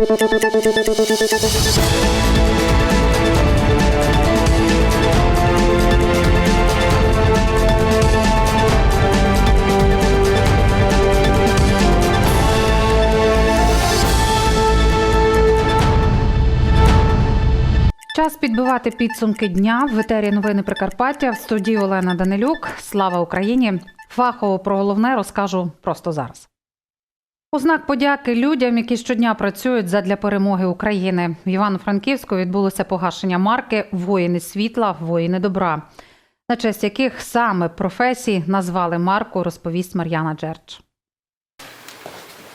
Час підбивати підсумки дня в етері новини Прикарпаття в студії Олена Данилюк. Слава Україні! Фахово про головне розкажу просто зараз. У знак подяки людям, які щодня працюють задля перемоги України. В Івано-Франківську відбулося погашення марки Воїни світла, воїни добра, на честь яких саме професій назвали марку, розповість Мар'яна Джерч.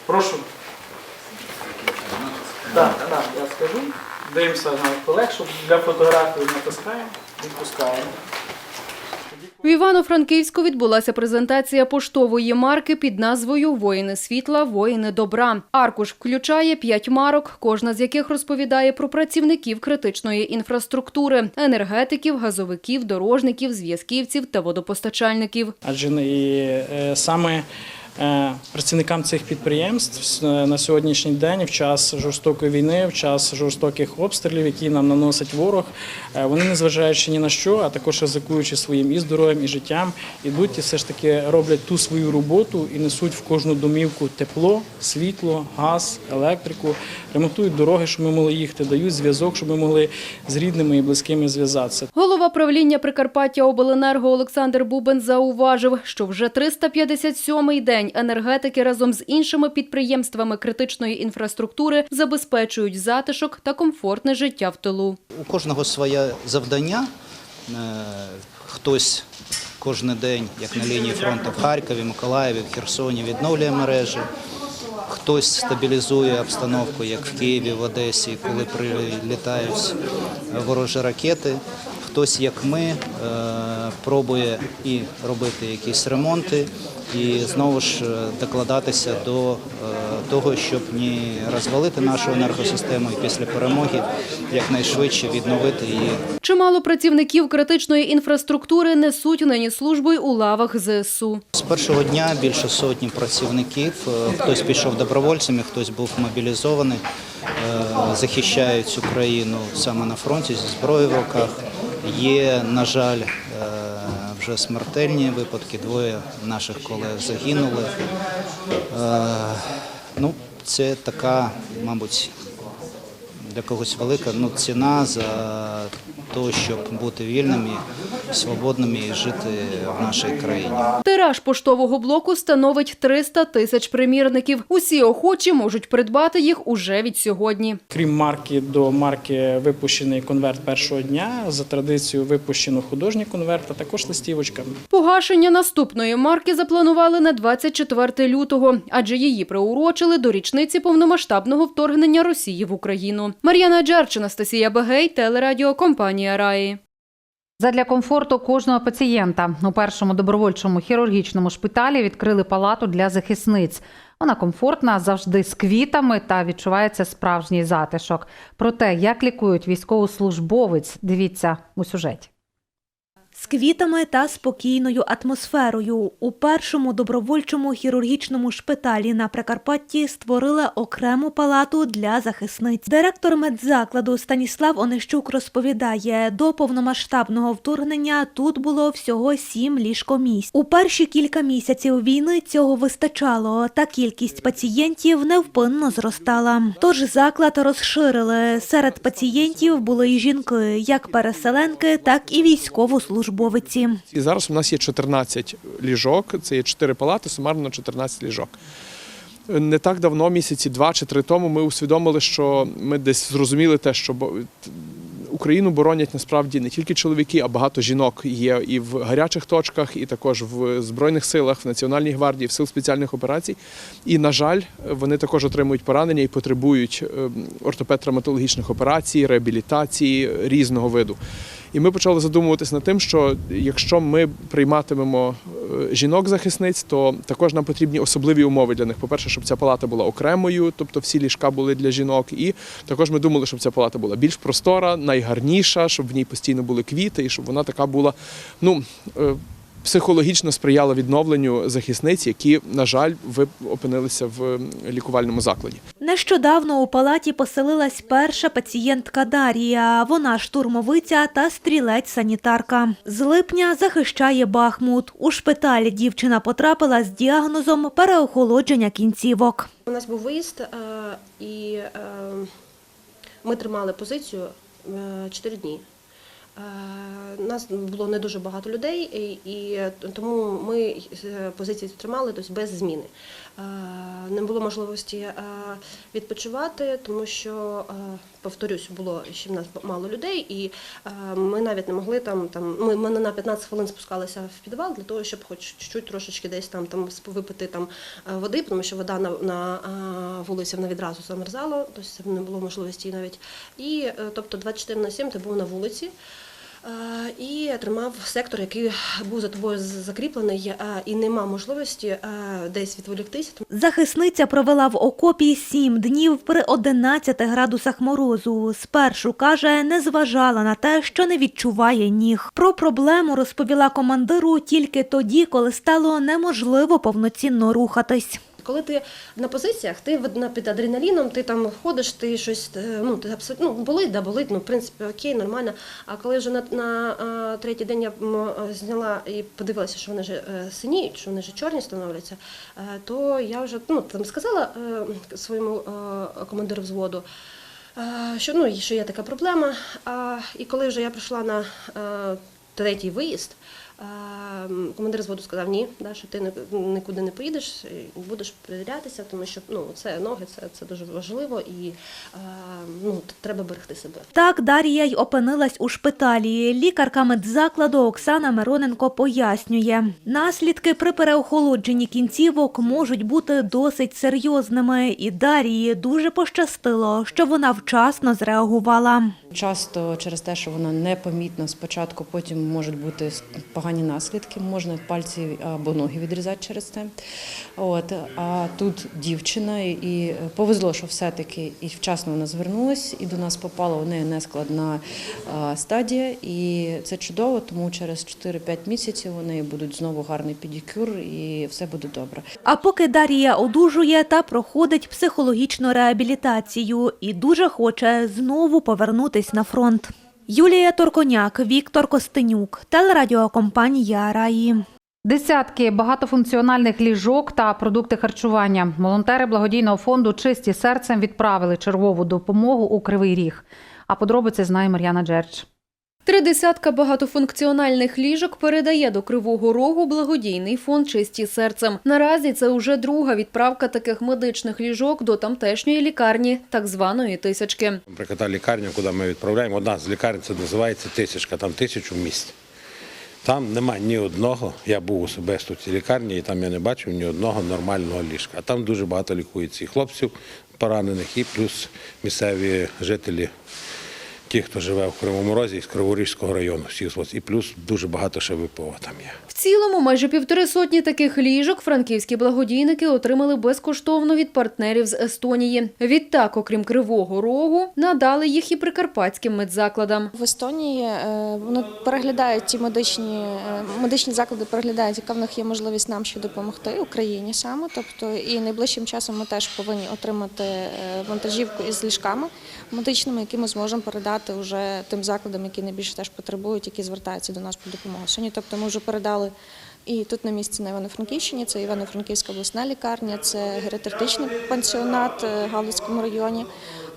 Прошу. Так, так, я скажу. Дивимося на колег, щоб для фотографії натискаємо, відпускаємо. В Івано-Франківську відбулася презентація поштової марки під назвою Воїни світла, воїни добра. Аркуш включає п'ять марок, кожна з яких розповідає про працівників критичної інфраструктури, енергетиків, газовиків, дорожників, зв'язківців та водопостачальників. Адже е, саме працівникам цих підприємств е, на сьогоднішній день, в час жорстокої війни, в час жорстоких обстрілів, які нам наносить ворог, е, вони незважаючи ні на що, а також ризикуючи своїм і здоров'ям, і життям, ідуть і все ж таки роблять ту свою роботу і несуть в кожну домівку тепло, світло, газ, електрику, ремонтують дороги, щоб ми могли їхати, дають зв'язок, щоб ми могли з рідними і близькими зв'язатися. Голова правління Прикарпаття Обленерго Олександр Бубен зауважив, що вже 357-й день енергетики разом з іншими підприємствами критичної інфраструктури забезпечують затишок та комфортне життя в тилу. У кожного своє завдання. Е, Хтось кожен день, як на лінії фронту в Харкові, Миколаєві, в Херсоні, відновлює мережі. Хтось стабілізує обстановку, як в Києві, в Одесі, коли прилітають ворожі ракети. Хтось, як ми, е, пробує і робити якісь ремонти, і знову ж е, докладатися до е, того, щоб не розвалити нашу енергосистему і після перемоги якнайшвидше відновити її Чимало працівників критичної інфраструктури несуть нині службу й у лавах ЗСУ. З першого дня більше сотні працівників. Е, Хтось пішов добровольцями, хтось був мобілізований, захищають Україну саме на фронті зі зброєю в руках. Є, на жаль, вже смертельні випадки. Двоє наших колег загинули. Е, Ну, це така, мабуть, для когось велика ну, ціна за те, щоб бути вільними, свободними і жити в нашій країні. Тираж поштового блоку становить 300 тисяч примірників. Усі охочі можуть придбати їх уже від сьогодні. Крім марки, до марки випущений конверт першого дня. За традицією випущено художній конверт, а також листівочка. Погашення наступної марки запланували на 24 лютого, адже її приурочили до річниці повномасштабного вторгнення Росії в Україну. Мар'яна Джерч, Анастасія Бегей, телерадіокомпанія Раї. Задля комфорту кожного пацієнта у першому добровольчому хірургічному шпиталі відкрили палату для захисниць. Вона комфортна, завжди з квітами та відчувається справжній затишок. Про те, як лікують військовослужбовець, дивіться у сюжеті. З квітами та спокійною атмосферою у першому добровольчому хірургічному шпиталі на Прикарпатті створили окрему палату для захисниць. Директор медзакладу Станіслав Онищук розповідає, до повномасштабного вторгнення тут було всього сім ліжкомісць. У перші кілька місяців війни цього вистачало, та кількість пацієнтів невпинно зростала. Тож заклад розширили. Серед пацієнтів були і жінки, як переселенки, так і військовослужбовиці. І зараз у нас є 14 ліжок, це є 4 палати, сумарно 14 ліжок. Не так давно, місяці два чи три тому, ми усвідомили, що ми десь зрозуміли те, що Україну боронять насправді не тільки чоловіки, а багато жінок є і в гарячих точках, і також в Збройних силах, в Національній гвардії, в сил спеціальних операцій. І, на жаль, вони також отримують поранення і потребують ем, ортопед-травматологічних операцій, реабілітації різного виду. І ми почали задумуватись над тим, що якщо ми прийматимемо е, жінок-захисниць, то також нам потрібні особливі умови для них. По-перше, щоб ця палата була окремою, тобто всі ліжка були для жінок. І також ми думали, щоб ця палата була більш простора, найгарніша, щоб в ній постійно були квіти, і щоб вона така була, ну. Е, Психологічно сприяла відновленню захисниць, які, на жаль, ви опинилися в е, лікувальному закладі. Нещодавно у палаті поселилась перша пацієнтка Дарія. Вона штурмовиця та стрілець-санітарка. З липня захищає Бахмут. У шпиталі дівчина потрапила з діагнозом переохолодження кінцівок. У нас був виїзд, е, і е, ми тримали позицію 4 дні. Е, Нас було не дуже багато людей, і, і тому ми е, позицію тримали тобто без зміни. Е, Не було можливості е, відпочивати, тому що, е, повторюсь, було ще в нас мало людей, і е, ми навіть не могли там. там ми, ми на 15 хвилин спускалися в підвал для того, щоб хоч чуть-чуть трошечки десь там, там випити там е, води, тому що вода на, на е, вулиці вона відразу замерзала, тобто не було можливості навіть. І е, тобто 24 на 7 ти був на вулиці. Е, І тримав сектор, який був за тобою закріплений, е, і нема можливості е, десь відволіктися. Захисниця провела в окопі сім днів при 11 градусах морозу. Спершу каже, не зважала на те, що не відчуває ніг. Про проблему розповіла командиру тільки тоді, коли стало неможливо повноцінно рухатись. Коли ти на позиціях, ти під адреналіном, ти там ходиш, ти щось е, ну ти абсолютно ну, болить, да болить, ну в принципі окей, нормально. А коли вже на, на е, третій день я е, зняла і подивилася, що вони е, синіють, що вони вже чорні становляться, то я вже ну там сказала своєму командиру взводу. Що ну що є така проблема. А, і коли вже я прийшла на е, третій виїзд, командир зводу сказав, ні, да, що ти ні- нікуди не поїдеш, будеш перевірятися, тому що ну, це ноги, це, це дуже важливо і е, ну, треба берегти себе. Так Дар'я й опинилась у шпиталі. Лікарка медзакладу Оксана Мироненко пояснює, наслідки при переохолодженні кінцівок можуть бути досить серйозними, і Дар'ї дуже пощастило, що вона вчасно зреагувала. Часто через те, що вона непомітна спочатку, потім можуть бути погані наслідки, можна пальці або ноги відрізати через це. От а тут дівчина, і повезло, що все-таки і вчасно вона звернулась, і до нас попала у неї нескладна стадія, і це чудово, тому через 4-5 місяців у неї будуть знову гарний педикюр, і все буде добре. А поки Дар'я одужує та проходить психологічну реабілітацію і дуже хоче знову повернутись на фронт. Юлія Торконяк, Віктор Костенюк, телерадіокомпанія Раї. Десятки багатофункціональних ліжок та продукти харчування. Волонтери благодійного фонду Чисті серцем відправили чергову допомогу у Кривий Ріг. А подробиці знає Мар'яна Джерч. Три десятка багатофункціональних ліжок передає до Кривого Рогу благодійний фонд «Чисті серцем». Наразі це уже друга відправка таких медичних ліжок до тамтешньої лікарні, так званої тисячки. Наприклад, та лікарня, куди ми відправляємо, одна з лікарень це називається тисячка, там тисячу в місті. Там нема ні одного, я був особисто в цій лікарні, і там я не бачив ні одного нормального ліжка. Там дуже багато лікується і хлопців поранених, і плюс місцеві жителі, ті, хто живе в Кривому Розі з Криворізького району, всі і плюс дуже багато ще ВПО там є. Цілому майже півтори сотні таких ліжок франківські благодійники отримали безкоштовно від партнерів з Естонії. Відтак, окрім Кривого Рогу, надали їх і прикарпатським медзакладам. В Естонії е, вони переглядають ті медичні е, медичні заклади, переглядають, яка в них є можливість нам ще допомогти Україні саме. Тобто, і найближчим часом ми теж повинні отримати е, вантажівку із ліжками медичними, які ми зможемо передати вже тим закладам, які найбільше теж потребують, які звертаються до нас по допомогу. Сьогодні, тобто, ми вже передали. І тут на місці на Івано-Франківщині це Івано-Франківська обласна лікарня, це геріатричний пансіонат е, в Галицькому районі,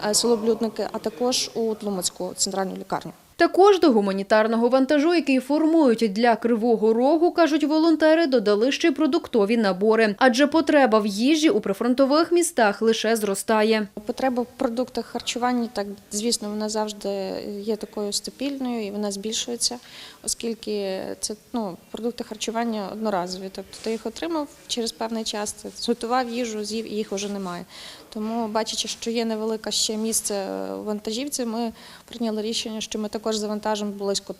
е, село Блюдники, а також у Тлумацьку центральну лікарню. Також до гуманітарного вантажу, який формують для Кривого Рогу, кажуть волонтери, додали ще й продуктові набори, адже потреба в їжі у прифронтових містах лише зростає. Потреба в продуктах харчування, так звісно, вона завжди є такою стабільною і вона збільшується, оскільки це ну, продукти харчування одноразові. Тобто ти їх отримав через певний час, ти зготував їжу, з'їв і їх вже немає. Тому, бачачи, що є невелике ще місце вантажівці, ми прийняли рішення, що ми також завантажимо близько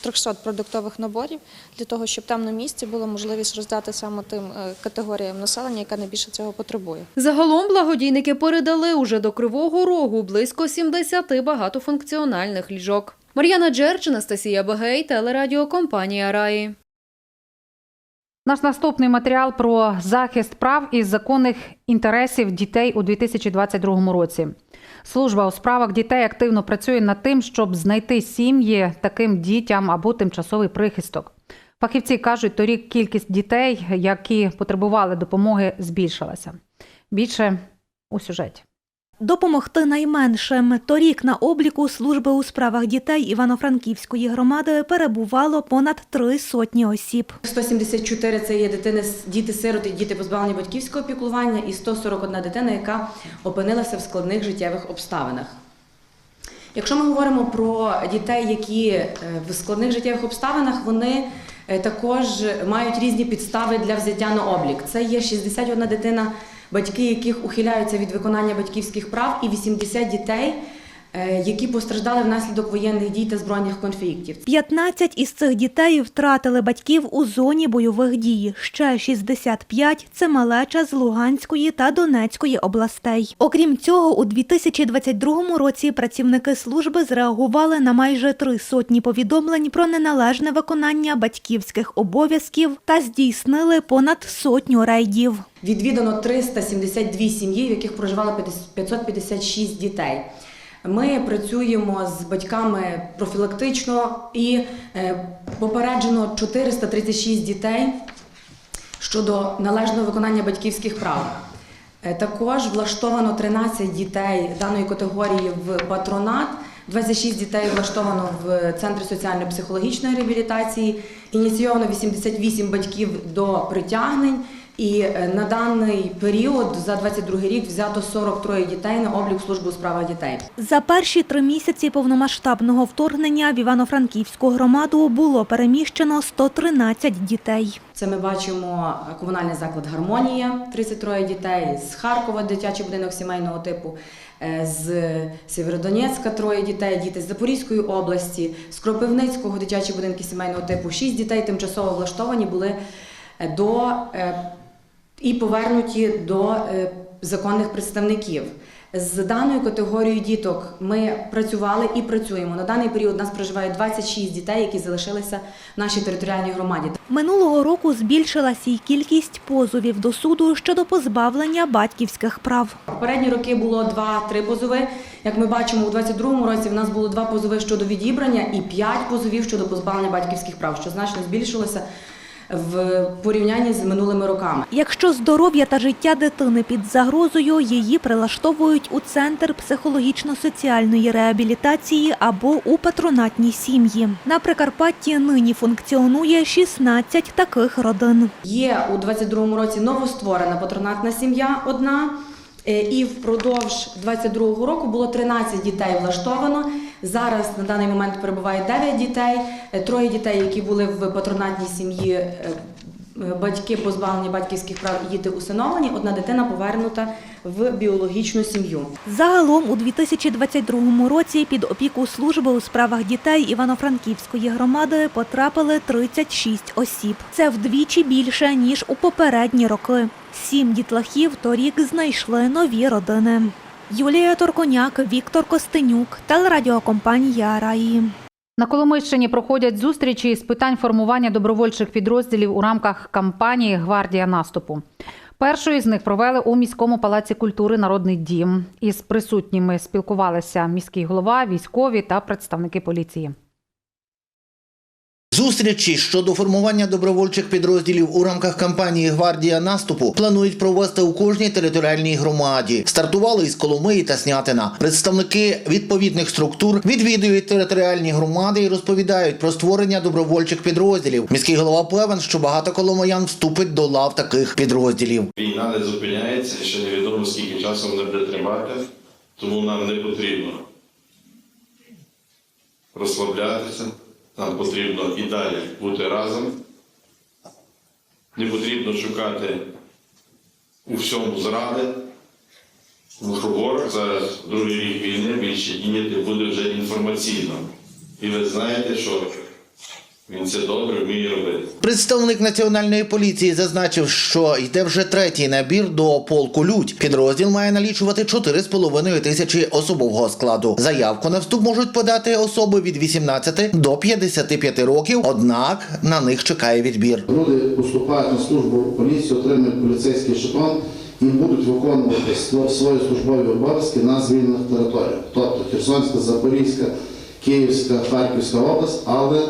300 продуктових наборів для того, щоб там на місці була можливість роздати саме тим е, категоріям населення, яка найбільше цього потребує. Загалом благодійники передали уже до Кривого Рогу близько 70 багатофункціональних ліжок. Мар'яна Джерч, Анастасія Багей, телерадіокомпанія Раї. Наш наступний матеріал про захист прав і законних інтересів дітей у 2022 році. Служба у справах дітей активно працює над тим, щоб знайти сім'ї таким дітям або тимчасовий прихисток. Фахівці кажуть, торік кількість дітей, які потребували допомоги, збільшилася. Більше у сюжеті. Допомогти найменшим. Торік на обліку служби у справах дітей Івано-Франківської громади перебувало понад три сотні осіб. 174 – це є дитини, діти-сироти, діти позбавлені батьківського піклування і 141 дитина, яка опинилася в складних життєвих обставинах. Якщо ми говоримо про дітей, які е, в складних життєвих обставинах, вони е, також мають різні підстави для взяття на облік. Це є 61 дитина, батьки яких ухиляються від виконання батьківських прав, і 80 дітей, які постраждали внаслідок воєнних дій та збройних конфліктів. 15 із цих дітей втратили батьків у зоні бойових дій. Ще 65 – це малеча з Луганської та Донецької областей. Окрім цього, у 2022 році працівники служби зреагували на майже три сотні повідомлень про неналежне виконання батьківських обов'язків та здійснили понад сотню рейдів. Відвідано 372 сім'ї, в яких проживало 556 дітей. Ми працюємо з батьками профілактично і е, попереджено 436 дітей щодо належного виконання батьківських прав. Е, Також влаштовано 13 дітей даної категорії в патронат, 26 дітей влаштовано в центри соціально-психологічної реабілітації, ініційовано 88 батьків до притягнень. І е, на даний період за 22 рік взято 43 дітей на облік служби у справах дітей. За перші три місяці повномасштабного вторгнення в Івано-Франківську громаду було переміщено 113 дітей. Це ми бачимо комунальний заклад Гармонія 33 дітей, з Харкова дитячий будинок сімейного типу, е, з Сєвєродонецька троє дітей, діти з Запорізької області, з Кропивницького дитячі будинки сімейного типу. Шість дітей тимчасово влаштовані були е, до е, і повернуті до е, законних представників. З даною категорією діток ми працювали і працюємо. На даний період у нас проживає 26 дітей, які залишилися в нашій територіальній громаді. Минулого року збільшилася й кількість позовів до суду щодо позбавлення батьківських прав. Попередні роки було 2-3 позови. Як ми бачимо, у 22-му році в нас було 2 позови щодо відібрання і 5 позовів щодо позбавлення батьківських прав, що значно збільшилося в порівнянні з минулими роками. Якщо здоров'я та життя дитини під загрозою, її прилаштовують у центр психологічно-соціальної реабілітації або у патронатні сім'ї. На Прикарпатті нині функціонує 16 таких родин. Є у 22-му році новостворена патронатна сім'я одна. е, І впродовж 22-го року було 13 дітей влаштовано. Зараз на даний момент перебуває 9 дітей, Е, троє дітей, які були в патронатній сім'ї, е, е, батьки позбавлені батьківських прав і діти усиновлені. Одна дитина повернута в біологічну сім'ю. Загалом у 2022 році під опіку служби у справах дітей Івано-Франківської громади потрапили 36 осіб. Це вдвічі більше ніж у попередні роки. Сім дітлахів торік знайшли нові родини. Юлія Торконяк, Віктор Костенюк, телерадіокомпанія Раї. На Коломийщині проходять зустрічі з питань формування добровольчих підрозділів у рамках кампанії Гвардія наступу. Першою з них провели у міському палаці культури Народний дім. Із присутніми спілкувалися міський голова, військові та представники поліції. Зустрічі щодо формування добровольчих підрозділів у рамках кампанії Гвардія наступу планують провести у кожній територіальній громаді. Стартували із Коломиї та Снятина. Представники відповідних структур відвідують територіальні громади і розповідають про створення добровольчих підрозділів. Міський голова певен, що багато коломиян вступить до лав таких підрозділів. Війна не зупиняється, ще невідомо скільки часу вона буде тривати, тому нам не потрібно розслаблятися, нам потрібно і далі бути разом. Не потрібно шукати у всьому зради. Тому що ворог зараз другий рік війни більше діяти буде вже інформаційно. І ви знаєте, що Він це добре вміє робити. Представник національної поліції зазначив, що йде вже третій набір до полку Людь. Підрозділ має налічувати 4,5 тисячі особового складу. Заявку на вступ можуть подати особи від 18 до 55 років. Однак на них чекає відбір. Люди поступають на службу в поліцію, отримують поліцейський шепон і будуть виконувати сво- свої службові обов'язки на звільнених територіях. Тобто Херсонська, Запорізька, Київська, Харківська область, але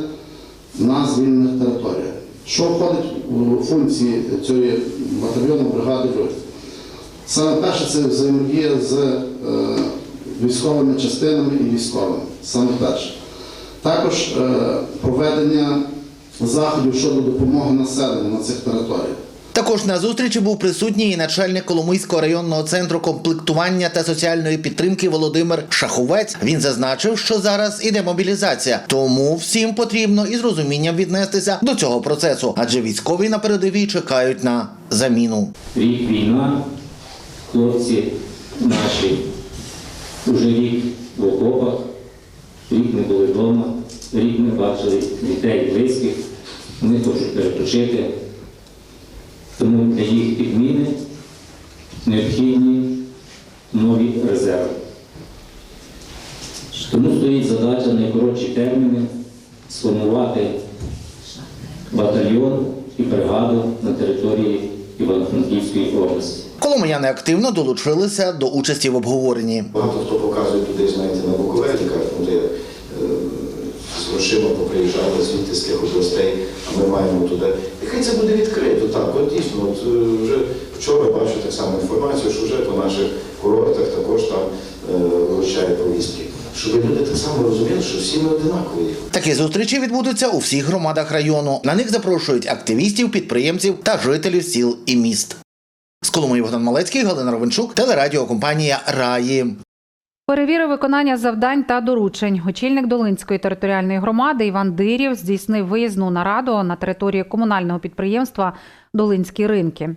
на звільнених територіях. Що входить у функції цієї батальйону бригади «Людь»? Саме перше це взаємодія з е, військовими частинами і військовими. Саме перше. Також е, проведення заходів щодо допомоги населенню на цих територіях. Також на зустрічі був присутній і начальник Коломийського районного центру комплектування та соціальної підтримки Володимир Шаховець. Він зазначив, що зараз іде мобілізація, тому всім потрібно із розумінням віднестися до цього процесу, адже військові на передовій чекають на заміну. Рік війна, хлопці наші уже рік в окопах, рік не були вдома, рік не бачили дітей близьких, вони хочуть перепочити. Тому для їх підміни необхідні нові резерви. Тому стоїть задача на найкоротші терміни сформувати батальйон і бригаду на території Івано-Франківської області. Коломияни активно долучилися до участі в обговоренні. Багато хто показує туди, знаєте, на Буковель, кажуть, ну, де е, з грошима поприїжджали звідти з тих областей, а ми маємо туди. І хай це буде відкрито, так, от дійсно, от е, вже вчора бачу так само інформацію, що вже по наших курортах також там е, вручають повістки. Щоб люди так само розуміли, що всі ми одинакові. Такі зустрічі відбудуться у всіх громадах району. На них запрошують активістів, підприємців та жителів сіл і міст. З Коломиї Богдан Малецький, Галина Ровенчук, телерадіокомпанія Раї. Перевірив виконання завдань та доручень. Очільник Долинської територіальної громади Іван Дирів здійснив виїзну нараду на території комунального підприємства Долинські ринки,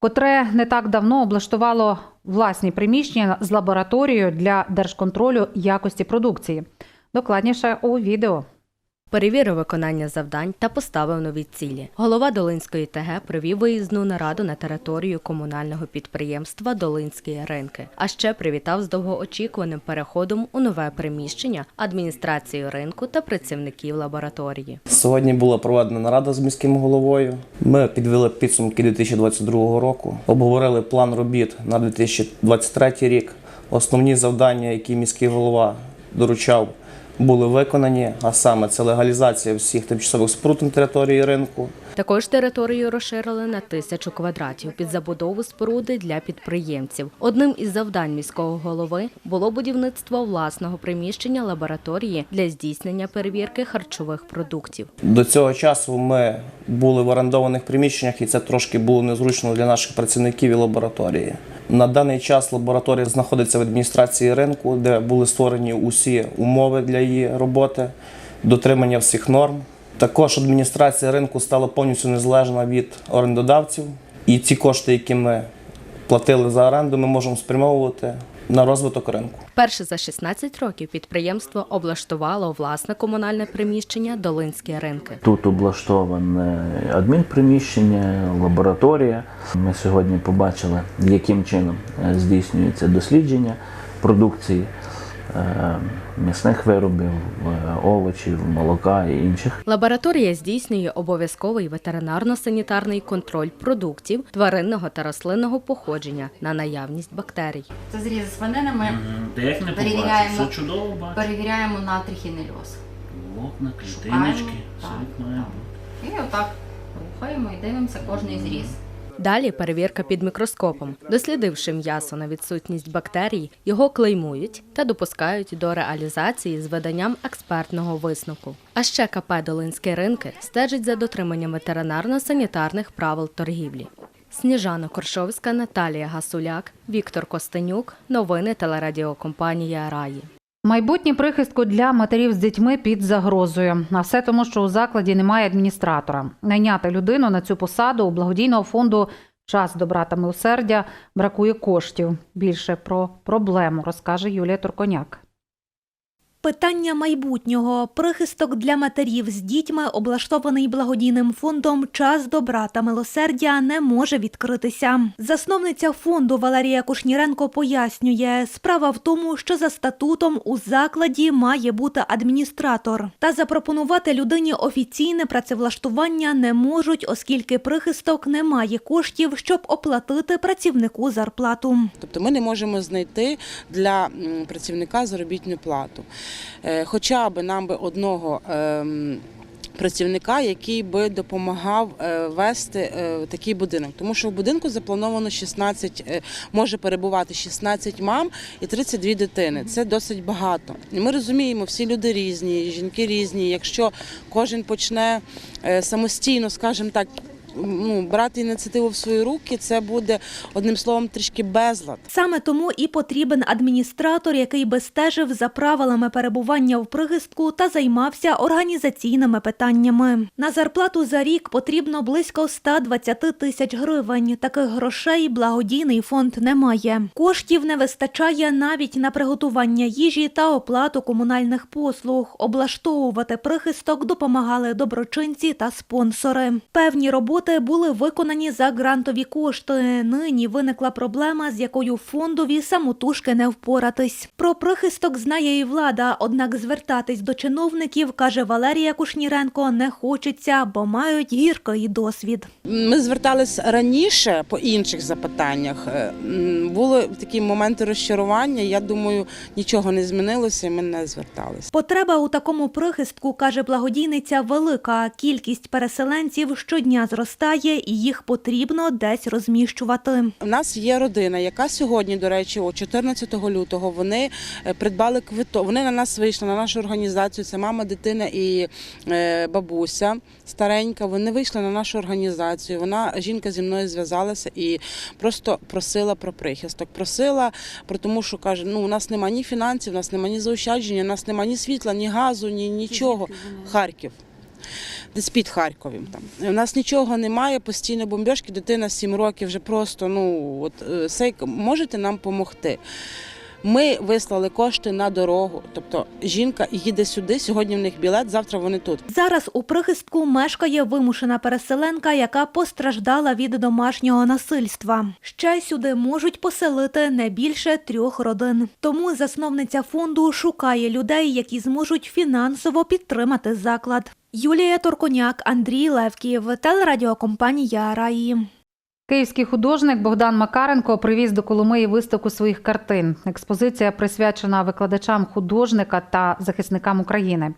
котре не так давно облаштувало власні приміщення з лабораторією для держконтролю якості продукції. Докладніше у відео. Перевірив виконання завдань та поставив нові цілі. Голова Долинської ТГ провів виїзну нараду на територію комунального підприємства Долинські ринки. А ще привітав з довгоочікуваним переходом у нове приміщення адміністрацію ринку та працівників лабораторії. Сьогодні була проведена нарада з міським головою. Ми підвели підсумки 2022 року, обговорили план робіт на 2023 рік. Основні завдання, які міський голова доручав, були виконані, а саме це легалізація всіх тимчасових споруд на території ринку, Також територію розширили на тисячу квадратів під забудову споруди для підприємців. Одним із завдань міського голови було будівництво власного приміщення лабораторії для здійснення перевірки харчових продуктів. До цього часу ми були в орендованих приміщеннях, і це трошки було незручно для наших працівників і лабораторії. На даний час лабораторія знаходиться в адміністрації ринку, де були створені усі умови для її роботи, дотримання всіх норм. Також адміністрація ринку стала повністю незалежна від орендодавців, і ці кошти, які ми платили за оренду, ми можемо спрямовувати на розвиток ринку. Перше за 16 років підприємство облаштувало власне комунальне приміщення Долинські ринки. Тут облаштоване адмінприміщення, лабораторія. Ми сьогодні побачили, яким чином е, здійснюється дослідження продукції м'ясних виробів, е, овочів, молока і інших. Лабораторія здійснює обов'язковий ветеринарно-санітарний контроль продуктів тваринного та рослинного походження на наявність бактерій. Це зріз з свининами. Де як не перевіряємо, все чудово бачиш. перевіряємо на трихінельоз. Вокна, Шукаємо, клітиночки, все так, має так. бути. І отак рухаємо і дивимося кожний зріз. Далі перевірка під мікроскопом. Дослідивши м'ясо на відсутність бактерій, його клеймують та допускають до реалізації з виданням експертного висновку. А ще КП Долинські ринки стежить за дотриманням ветеринарно-санітарних правил торгівлі. Сніжана Коршовська, Наталія Гасуляк, Віктор Костенюк. Новини телерадіокомпанія Раї. Майбутнє прихистку для матерів з дітьми під загрозою. А все тому, що у закладі немає адміністратора. Найняти людину на цю посаду у благодійного фонду Час добра та милосердя бракує коштів. Більше про проблему розкаже Юлія Турконяк. Питання майбутнього. Прихисток для матерів з дітьми, облаштований благодійним фондом Час добра та милосердя, не може відкритися. Засновниця фонду Валерія Кушніренко пояснює, справа в тому, що за статутом у закладі має бути адміністратор. Та запропонувати людині офіційне працевлаштування не можуть, оскільки прихисток не має коштів, щоб оплатити працівнику зарплату. Тобто ми не можемо знайти для працівника заробітну плату. Е, Хоча б нам би одного ем, працівника, який би допомагав е, вести е, такий будинок. Тому що в будинку заплановано 16, е, може перебувати 16 мам і 32 дитини. Це досить багато. І ми розуміємо, всі люди різні, жінки різні. Якщо кожен почне самостійно, скажімо так, ну, брати ініціативу в свої руки, це буде одним словом трішки безлад. Саме тому і потрібен адміністратор, який би стежив за правилами перебування в прихистку та займався організаційними питаннями. На зарплату за рік потрібно близько 120 тисяч гривень. Таких грошей благодійний фонд не має. Коштів не вистачає навіть на приготування їжі та оплату комунальних послуг. Облаштовувати прихисток допомагали доброчинці та спонсори. Певні роботи були виконані за грантові кошти. Нині виникла проблема, з якою фондові самотужки не впоратись. Про прихисток знає і влада, однак звертатись до чиновників, каже Валерія Кушніренко, не хочеться, бо мають гіркий досвід. Ми звертались раніше по інших запитаннях. Е, Були такі моменти розчарування. Я думаю, нічого не змінилося, і ми не зверталися. Потреба у такому прихистку, каже благодійниця, велика. Кількість переселенців щодня зростає, і їх потрібно десь розміщувати. У нас є родина, яка сьогодні, до речі, о 14 лютого вони е, придбали квиток. Вони на нас вийшли, на нашу організацію. Це мама, дитина і е, бабуся старенька. Вони вийшли на нашу організацію. Вона жінка зі мною зв'язалася і просто просила про прихисток. Просила про тому, що каже: ну у нас нема ні фінансів, у нас нема ні заощадження, у нас нема ні світла, ні газу, ні нічого. Харків. Десь під Харковом там. У нас нічого немає, постійно бомбежки, дитина 7 років вже просто, ну, от, е, сейк, можете нам допомогти? Ми вислали кошти на дорогу. Тобто жінка їде сюди, сьогодні в них білет, завтра вони тут. Зараз у прихистку мешкає вимушена переселенка, яка постраждала від домашнього насильства. Ще сюди можуть поселити не більше трьох родин. Тому засновниця фонду шукає людей, які зможуть фінансово підтримати заклад. Юлія Торконяк, Андрій Левків, телерадіокомпанія Раї. Київський художник Богдан Макаренко привіз до Коломиї виставку своїх картин. Експозиція присвячена викладачам художника та захисникам України.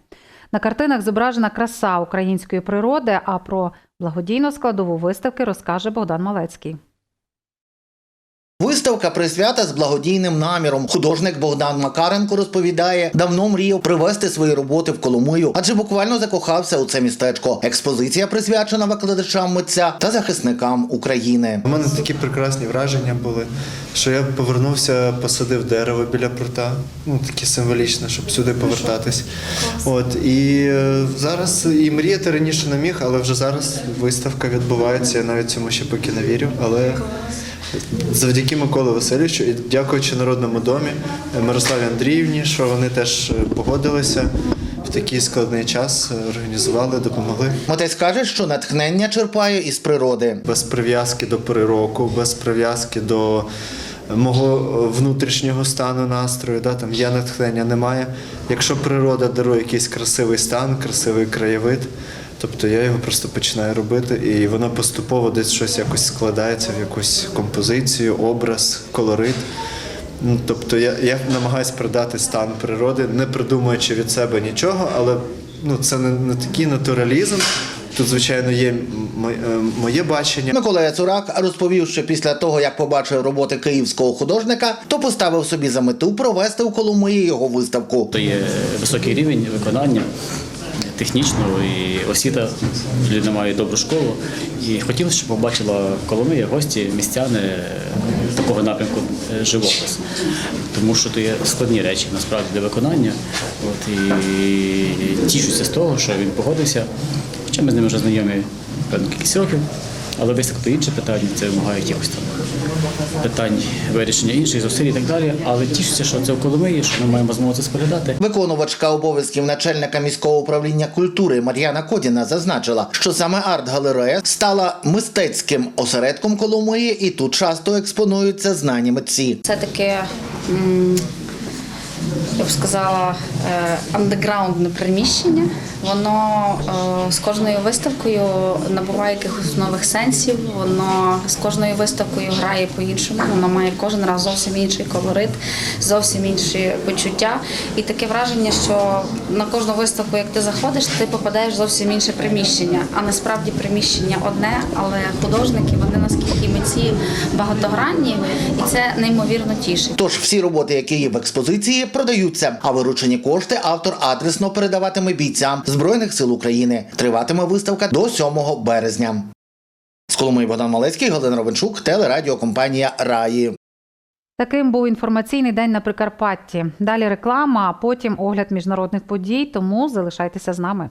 На картинах зображена краса української природи. А про благодійну складову виставки розкаже Богдан Малецький. Виставка присвята з благодійним наміром. Художник Богдан Макаренко розповідає, давно мріяв привезти свої роботи в Коломию, адже буквально закохався у це містечко. Експозиція присвячена викладачам митця та захисникам України. У мене такі прекрасні враження були, що я повернувся, посадив дерево біля прута. Ну таке символічне, щоб сюди повертатись. От і е, зараз і мріяти раніше не міг, але вже зараз виставка відбувається. Я навіть цьому ще поки не вірю. Але завдяки Миколі Васильовичу і дякуючи Народному домі е, Мирославі Андріївні, що вони теж е, погодилися в такий складний час, е, організували, допомогли. Митець каже, що натхнення черпає із природи. без прив'язки до пори року, без прив'язки до мого внутрішнього стану настрою. Да, там я натхнення немає. Якщо природа дарує якийсь красивий стан, красивий краєвид, тобто я його просто починаю робити, і воно поступово десь щось якось складається в якусь композицію, образ, колорит. Ну, тобто я, я намагаюся передати стан природи, не придумуючи від себе нічого, але ну, це не, не такий натуралізм. Тут, звичайно, є е, моє бачення. Микола Яцурак розповів, що після того, як побачив роботи київського художника, то поставив собі за мету провести у Коломиї його виставку. То є високий рівень виконання технічного і освіта. Людина має добру школу. І хотілося, щоб побачила Коломия, гості, містяни такого напрямку е, живопис. Тому що то є складні речі насправді для виконання. От, і тішуся з того, що він погодився. Хоча ми з ним вже знайомі певно кількість років. Але висвітлити інше питання, це вимагає якихось там питань вирішення інших зусиль і так далі. Але тішуся, що це в Коломиї, що ми маємо змогу це споглядати. Виконувачка обов'язків начальника міського управління культури Мар'яна Кодіна зазначила, що саме арт-галерея стала мистецьким осередком Коломиї, і тут часто експонуються знані митці. Це таке, я б сказала, е, андеграундне приміщення. Воно е, з кожною виставкою набуває якихось нових сенсів. Воно з кожною виставкою грає по-іншому. Воно має кожен раз зовсім інший колорит, зовсім інші почуття. І таке враження, що на кожну виставку, як ти заходиш, ти попадаєш в зовсім інше приміщення. А насправді приміщення одне, але художники вони наскільки митці багатогранні, і це неймовірно тішить. Тож всі роботи, які є в експозиції, продаються, а виручені кошти автор адресно передаватиме бійцям Збройних сил України. Триватиме виставка до 7 березня. З Коломиї Богдан Малецький, Галина Ровенчук, телерадіокомпанія Раї. Таким був інформаційний день на Прикарпатті. Далі реклама, а потім огляд міжнародних подій. Тому залишайтеся з нами.